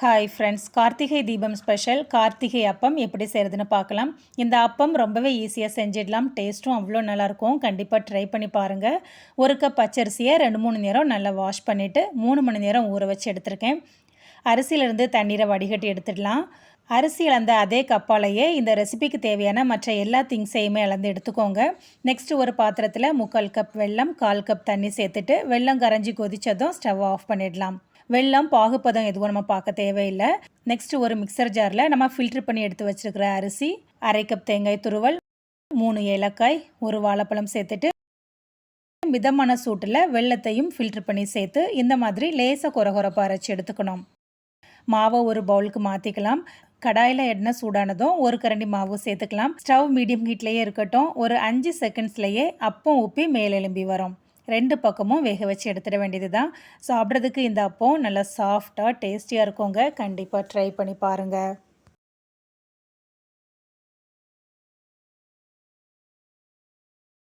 Hi friends Karthigai Deepam special Karthigai அப்பம் எப்படி செய்கிறதுன்னு பார்க்கலாம். இந்த அப்பம் ரொம்பவே ஈஸியாக செஞ்சிடலாம். டேஸ்ட்டும் அவ்வளோ நல்லாயிருக்கும். கண்டிப்பாக ட்ரை பண்ணி பாருங்கள் ஒரு கப் பச்சரிசியை ரெண்டு மூணு நேரம் நல்லா வாஷ் பண்ணிவிட்டு மூணு மணி நேரம் ஊற வச்சு எடுத்திருக்கேன். அரிசியிலேருந்து தண்ணீரை வடிகட்டி எடுத்துடலாம். அரிசி இழந்த அதே கப்பாலேயே இந்த ரெசிபிக்கு தேவையான மற்ற எல்லா திங்ஸையுமே இழந்து எடுத்துக்கோங்க. நெக்ஸ்ட் ஒரு பாத்திரத்தில் முக்கால் கப் வெல்லம் கால் கப் தண்ணி சேர்த்துட்டு வெல்லம் கரைஞ்சி கொதிச்சதும் ஸ்டவ் ஆஃப் பண்ணிடலாம். வெல்லம் பாகுப்பதம் எதுவும் நம்ம பார்க்க தேவையில்லை. நெக்ஸ்ட் ஒரு மிக்சர் ஜாரில் நம்ம ஃபில்டர் பண்ணி எடுத்து வச்சிருக்கிற அரிசி அரை கப் தேங்காய் துருவல் மூணு ஏலக்காய் ஒரு வாழைப்பழம் சேர்த்துட்டு மிதமான சூட்டில் வெள்ளத்தையும் ஃபில்டர் பண்ணி சேர்த்து இந்த மாதிரி லேசாக குறகுறப்பாக அரைச்சி எடுத்துக்கணும். மாவை ஒரு பவுலுக்கு மாற்றிக்கலாம் கடாயில் எண்ணெய் சூடானதும் ஒரு கரண்டி மாவு சேர்த்துக்கலாம். ஸ்டவ் மீடியம் ஹீட்லேயே இருக்கட்டும். ஒரு அஞ்சு செகண்ட்ஸ்லேயே அப்பம் உப்பி மேலெலும்பி வரும். ரெண்டு பக்கமும் வேக வச்சு எடுத்துட வேண்டியது தான் சாப்பிட்றதுக்கு இந்த அப்போ நல்லா சாஃப்டாக டேஸ்டியாக இருக்குங்க. கண்டிப்பாக ட்ரை பண்ணி பாருங்கள்